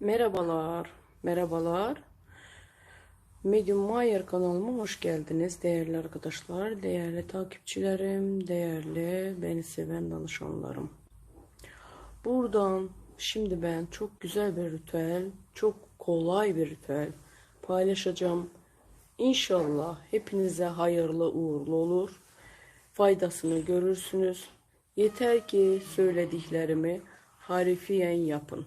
Merhabalar, merhabalar. Medium Mayer kanalıma hoş geldiniz değerli arkadaşlar, değerli takipçilerim, değerli beni seven danışanlarım. Buradan şimdi ben çok güzel bir ritüel, çok kolay bir ritüel paylaşacağım. İnşallah hepinize hayırlı uğurlu olur. Faydasını görürsünüz. Yeter ki söylediklerimi harifiyen yapın.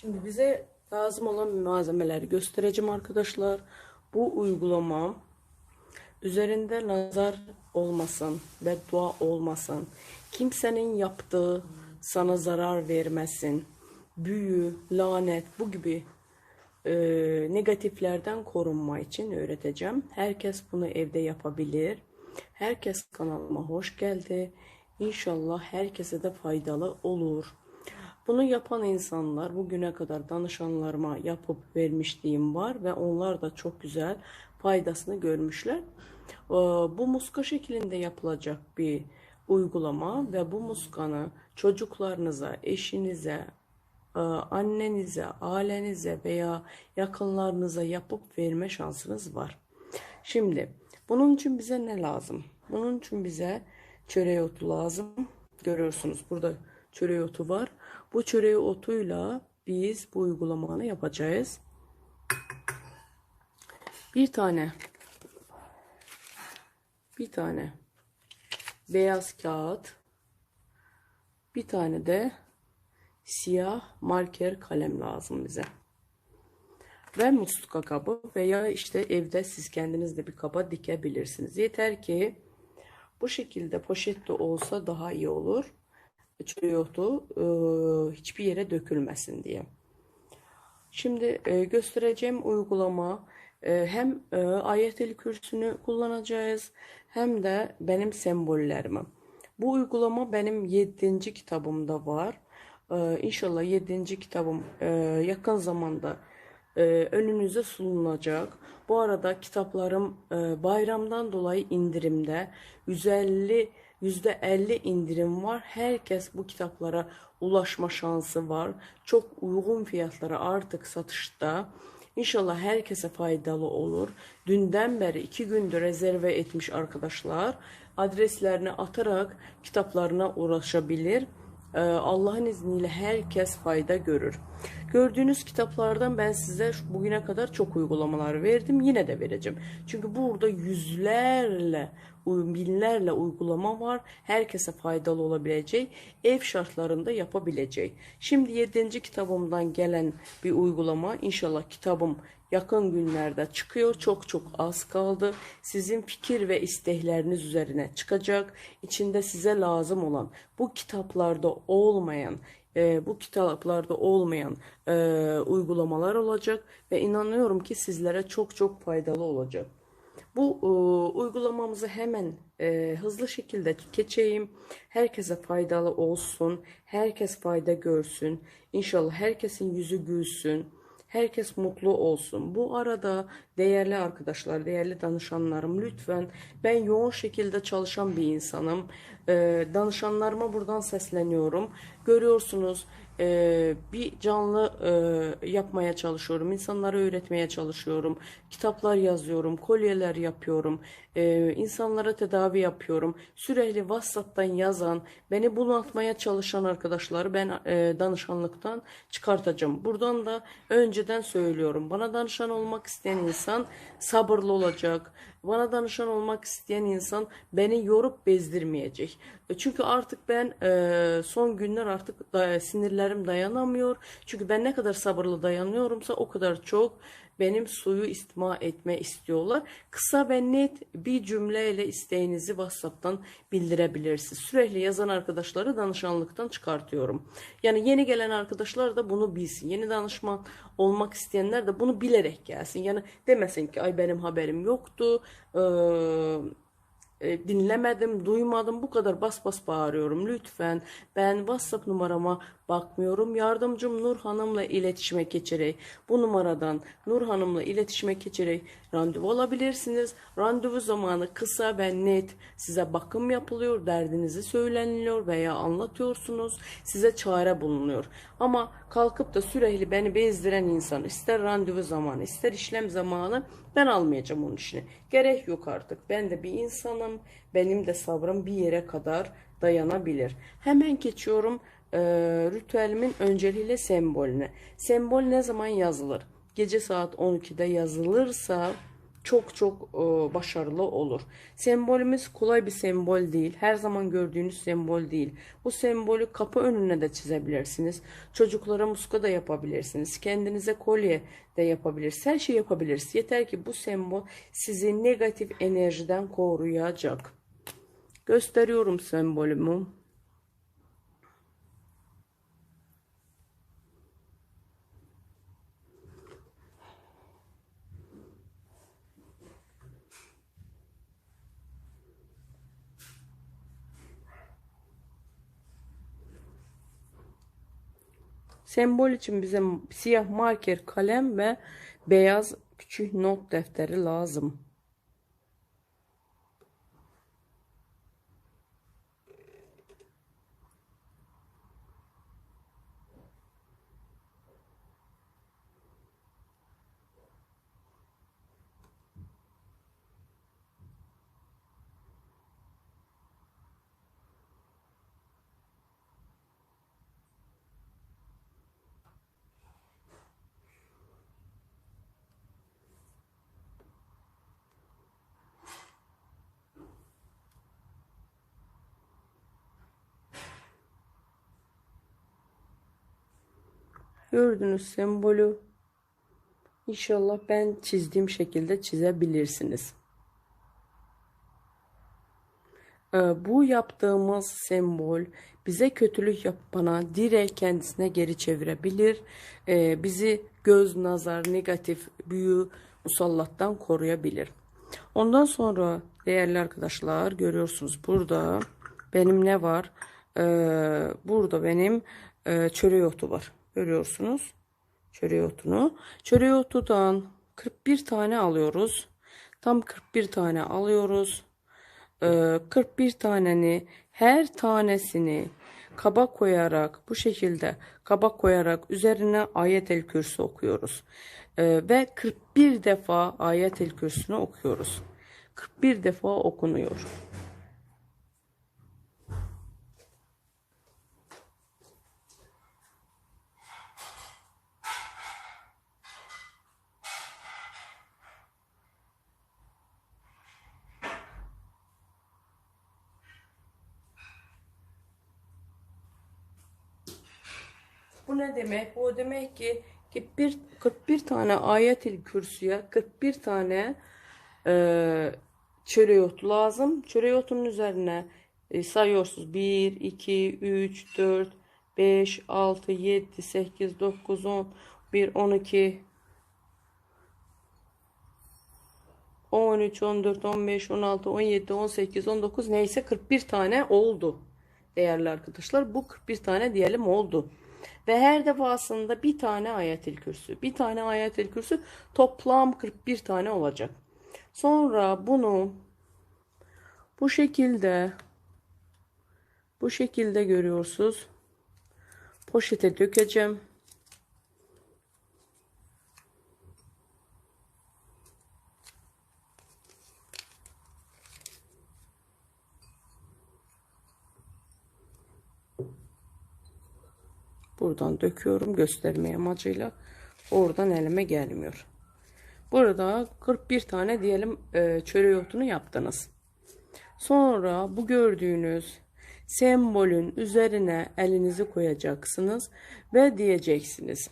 Şimdi bize lazım olan malzemeleri göstereceğim arkadaşlar. Bu uygulama üzerinde nazar olmasın, beddua olmasın. Kimsenin yaptığı sana zarar vermesin. Büyü, lanet bu gibi e, negatiflerden korunma için öğreteceğim. Herkes bunu evde yapabilir. Herkes kanalıma hoş geldi. İnşallah herkese de faydalı olur. Bunu yapan insanlar bugüne kadar danışanlarıma yapıp vermişliğim var ve onlar da çok güzel faydasını görmüşler. Ee, Bu muska şeklinde yapılacak bir uygulama ve bu muskanı çocuklarınıza, eşinize, e, annenize, ailenize veya yakınlarınıza yapıp verme şansınız var. Şimdi bunun için bize ne lazım? Bunun için bize çörek otu lazım. Görüyorsunuz burada çörek otu var. Bu çörek otuyla biz bu uygulamanı yapacağız. Bir tane bir tane beyaz kağıt bir tane de siyah marker kalem lazım bize. Ve musluk kabı veya işte evde siz kendiniz de bir kaba dikebilirsiniz. Yeter ki bu şekilde poşette olsa daha iyi olur. Otu e, hiçbir yere dökülmesin diye. Şimdi e, göstereceğim uygulama e, hem e, ayet-el kürsünü kullanacağız hem de benim sembollerimi. Bu uygulama benim 7. kitabımda var. E, İnşallah 7. kitabım e, yakın zamanda e, önünüze sunulacak. Bu arada kitaplarım e, bayramdan dolayı indirimde 150 %50 indirim var. Hər kəs bu kitablara ulaşma şansı var. Çox uyğun fiyatlara artıq satışda. İnşallah hər kəsə faydalı olur. Dündən bəri 2 gündür rezervə etmiş arkadaşlar adreslərini ataraq kitablarına ulaşa bilir. Allahın izni ilə hər kəs fayda görür. Gördüğünüz kitaplardan ben size bugüne kadar çok uygulamalar verdim. Yine de vereceğim. Çünkü burada yüzlerle, binlerle uygulama var. Herkese faydalı olabilecek, ev şartlarında yapabilecek. Şimdi 7. kitabımdan gelen bir uygulama. İnşallah kitabım yakın günlerde çıkıyor. Çok çok az kaldı. Sizin fikir ve istekleriniz üzerine çıkacak. İçinde size lazım olan bu kitaplarda olmayan e, bu kitaplarda olmayan e, uygulamalar olacak ve inanıyorum ki sizlere çok çok faydalı olacak. Bu e, uygulamamızı hemen e, hızlı şekilde geçeyim. Herkese faydalı olsun. Herkes fayda görsün. İnşallah herkesin yüzü gülsün. Herkes mutlu olsun. Bu arada değerli arkadaşlar, değerli danışanlarım lütfen ben yoğun şekilde çalışan bir insanım. Ee, danışanlarıma buradan sesleniyorum. Görüyorsunuz e, bir canlı e, yapmaya çalışıyorum. İnsanlara öğretmeye çalışıyorum. Kitaplar yazıyorum, kolyeler yapıyorum. E, insanlara tedavi yapıyorum. Sürekli WhatsApp'tan yazan, beni bunaltmaya çalışan arkadaşları ben e, danışanlıktan çıkartacağım. Buradan da önceden söylüyorum. Bana danışan olmak isteyen insan sabırlı olacak. Bana danışan olmak isteyen insan beni yorup bezdirmeyecek. E, Çünkü artık ben e, son günler artık sinirlerim dayanamıyor. Çünkü ben ne kadar sabırlı dayanıyorumsa o kadar çok benim suyu istima etme istiyorlar. Kısa ve net bir cümleyle isteğinizi WhatsApp'tan bildirebilirsiniz. Sürekli yazan arkadaşları danışanlıktan çıkartıyorum. Yani yeni gelen arkadaşlar da bunu bilsin. Yeni danışman olmak isteyenler de bunu bilerek gelsin. Yani demesin ki ay benim haberim yoktu. Eee e, dinlemedim, duymadım. Bu kadar bas bas bağırıyorum. Lütfen ben WhatsApp numarama bakmıyorum. Yardımcım Nur Hanım'la iletişime geçerek bu numaradan Nur Hanım'la iletişime geçerek randevu alabilirsiniz. Randevu zamanı kısa ve net size bakım yapılıyor, derdinizi söyleniliyor veya anlatıyorsunuz. Size çare bulunuyor. Ama kalkıp da sürekli beni bezdiren insan ister randevu zamanı ister işlem zamanı ben almayacağım onun işini. Gerek yok artık. Ben de bir insanım. Benim de sabrım bir yere kadar dayanabilir. Hemen geçiyorum e, ritüelimin önceliğiyle sembolüne. Sembol ne zaman yazılır? Gece saat 12'de yazılırsa çok çok e, başarılı olur. Sembolümüz kolay bir sembol değil. Her zaman gördüğünüz sembol değil. Bu sembolü kapı önüne de çizebilirsiniz. Çocuklara muska da yapabilirsiniz. Kendinize kolye de yapabilirsiniz. Her şey yapabilirsiniz. Yeter ki bu sembol sizi negatif enerjiden koruyacak. Gösteriyorum sembolümü. Sembol için bize siyah marker kalem ve beyaz küçük not defteri lazım. Gördüğünüz sembolü inşallah ben çizdiğim şekilde çizebilirsiniz. Ee, bu yaptığımız sembol bize kötülük yapana direkt kendisine geri çevirebilir. Ee, bizi göz, nazar, negatif, büyü, musallattan koruyabilir. Ondan sonra değerli arkadaşlar görüyorsunuz burada benim ne var? Ee, burada benim e, çörek otu var. Görüyorsunuz çörek otunu. Çörek otudan 41 tane alıyoruz. Tam 41 tane alıyoruz. 41 ee, taneni her tanesini kaba koyarak bu şekilde kaba koyarak üzerine ayet el kürsü okuyoruz. Ee, ve 41 defa ayet el kürsünü okuyoruz. 41 defa okunuyor. Ne demek? Bu demek ki 41, 41 tane ayetil kürsüye 41 tane e, çöreyot lazım. Çöreyotunun üzerine e, sayıyorsunuz. 1, 2, 3, 4, 5, 6, 7, 8, 9, 10, 1, 12, 13, 14, 15, 16, 17, 18, 19 neyse 41 tane oldu. Değerli arkadaşlar bu 41 tane diyelim oldu. Ve her defasında bir tane ayetel kürsü. Bir tane ayetel kürsü toplam 41 tane olacak. Sonra bunu bu şekilde bu şekilde görüyorsunuz. Poşete dökeceğim. Buradan döküyorum göstermeye amacıyla. Oradan elime gelmiyor. Burada 41 tane diyelim e, çörek otunu yaptınız. Sonra bu gördüğünüz sembolün üzerine elinizi koyacaksınız ve diyeceksiniz.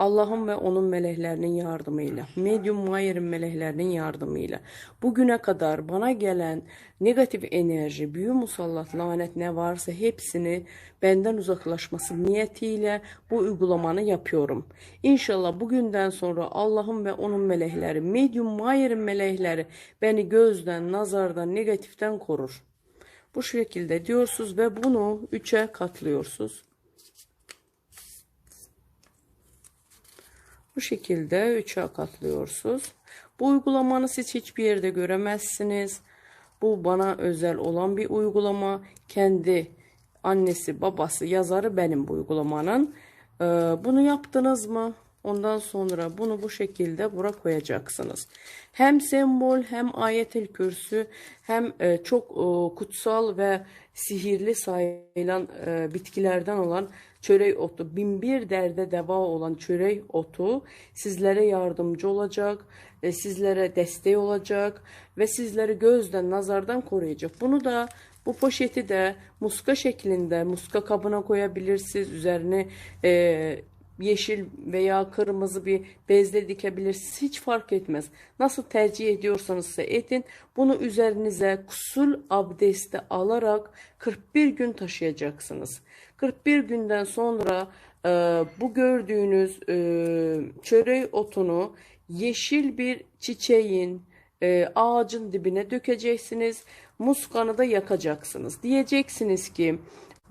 Allah'ın ve onun meleklerinin yardımıyla, Medium Mayer'in meleklerinin yardımıyla bugüne kadar bana gelen negatif enerji, büyü musallat, lanet ne varsa hepsini benden uzaklaşması niyetiyle bu uygulamanı yapıyorum. İnşallah bugünden sonra Allah'ın ve onun melekleri, Medium Mayer'in melekleri beni gözden, nazardan, negatiften korur. Bu şekilde diyorsunuz ve bunu üçe katlıyorsunuz. Bu şekilde üçe katlıyorsunuz. Bu uygulamanı siz hiçbir yerde göremezsiniz. Bu bana özel olan bir uygulama. Kendi annesi, babası, yazarı benim bu uygulamanın. Ee, bunu yaptınız mı? Ondan sonra bunu bu şekilde bura koyacaksınız. Hem sembol hem ayetel kürsü hem e, çok e, kutsal ve sihirli sayılan e, bitkilerden olan çörek otu, binbir derde deva olan çörek otu sizlere yardımcı olacak, e, sizlere destek olacak ve sizleri gözden, nazardan koruyacak. Bunu da bu poşeti de muska şeklinde muska kabına koyabilirsiniz. Üzerine e, yeşil veya kırmızı bir bezle dikebilirsiniz. Hiç fark etmez. Nasıl tercih ediyorsanız ise edin. Bunu üzerinize kusul abdesti alarak 41 gün taşıyacaksınız. 41 günden sonra e, bu gördüğünüz e, çörek otunu yeşil bir çiçeğin e, ağacın dibine dökeceksiniz. Muskanı da yakacaksınız. Diyeceksiniz ki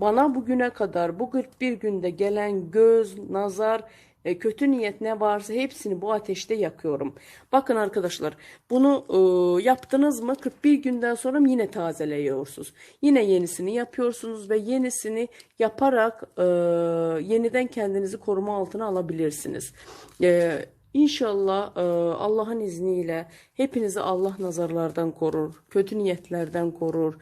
bana bugüne kadar bu 41 günde gelen göz, nazar, e, kötü niyet ne varsa hepsini bu ateşte yakıyorum. Bakın arkadaşlar bunu e, yaptınız mı 41 günden sonra yine tazeleyiyorsunuz. Yine yenisini yapıyorsunuz ve yenisini yaparak e, yeniden kendinizi koruma altına alabilirsiniz. E, İnşallah e, Allah'ın izniyle hepinizi Allah nazarlardan korur, kötü niyetlerden korur,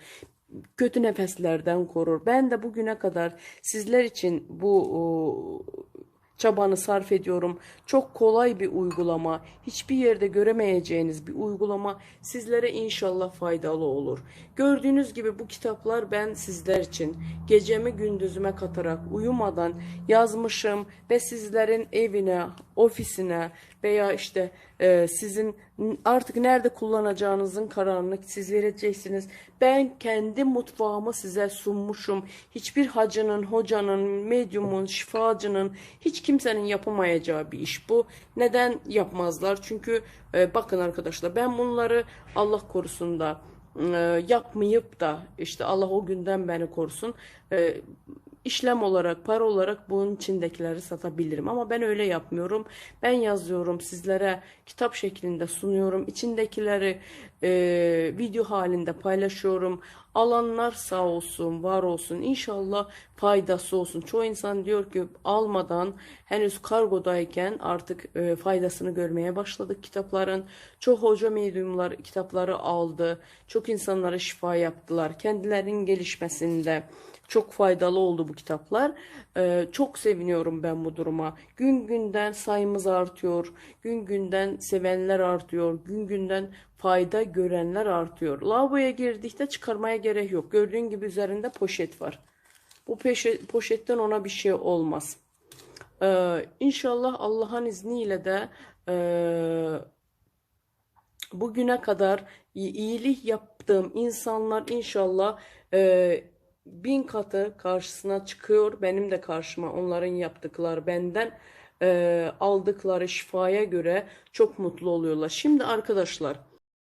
kötü nefeslerden korur. Ben de bugüne kadar sizler için bu e, çabanı sarf ediyorum. Çok kolay bir uygulama, hiçbir yerde göremeyeceğiniz bir uygulama sizlere inşallah faydalı olur. Gördüğünüz gibi bu kitaplar ben sizler için gecemi gündüzüme katarak uyumadan yazmışım ve sizlerin evine, ofisine veya işte e, sizin artık nerede kullanacağınızın kararını siz vereceksiniz. Ben kendi mutfağımı size sunmuşum. Hiçbir hacının, hocanın, medyumun, şifacının, hiç kimsenin yapamayacağı bir iş bu. Neden yapmazlar? Çünkü e, bakın arkadaşlar ben bunları Allah korusun da e, yapmayıp da işte Allah o günden beni korusun. E, işlem olarak, para olarak bunun içindekileri satabilirim. Ama ben öyle yapmıyorum. Ben yazıyorum sizlere kitap şeklinde sunuyorum. İçindekileri e, video halinde paylaşıyorum. Alanlar sağ olsun, var olsun. İnşallah faydası olsun. Çoğu insan diyor ki almadan henüz kargodayken artık e, faydasını görmeye başladık kitapların. Çok hoca medyumlar kitapları aldı. Çok insanlara şifa yaptılar. Kendilerinin gelişmesinde çok faydalı oldu bu kitaplar. Ee, çok seviniyorum ben bu duruma. Gün günden sayımız artıyor. Gün günden sevenler artıyor. Gün günden fayda görenler artıyor. Lavaboya girdikte çıkarmaya gerek yok. Gördüğün gibi üzerinde poşet var. Bu poşetten ona bir şey olmaz. Ee, inşallah Allah'ın izniyle de e, bugüne kadar iyilik yaptığım insanlar inşallah e, bin katı karşısına çıkıyor. Benim de karşıma onların yaptıkları benden e, aldıkları şifaya göre çok mutlu oluyorlar. Şimdi arkadaşlar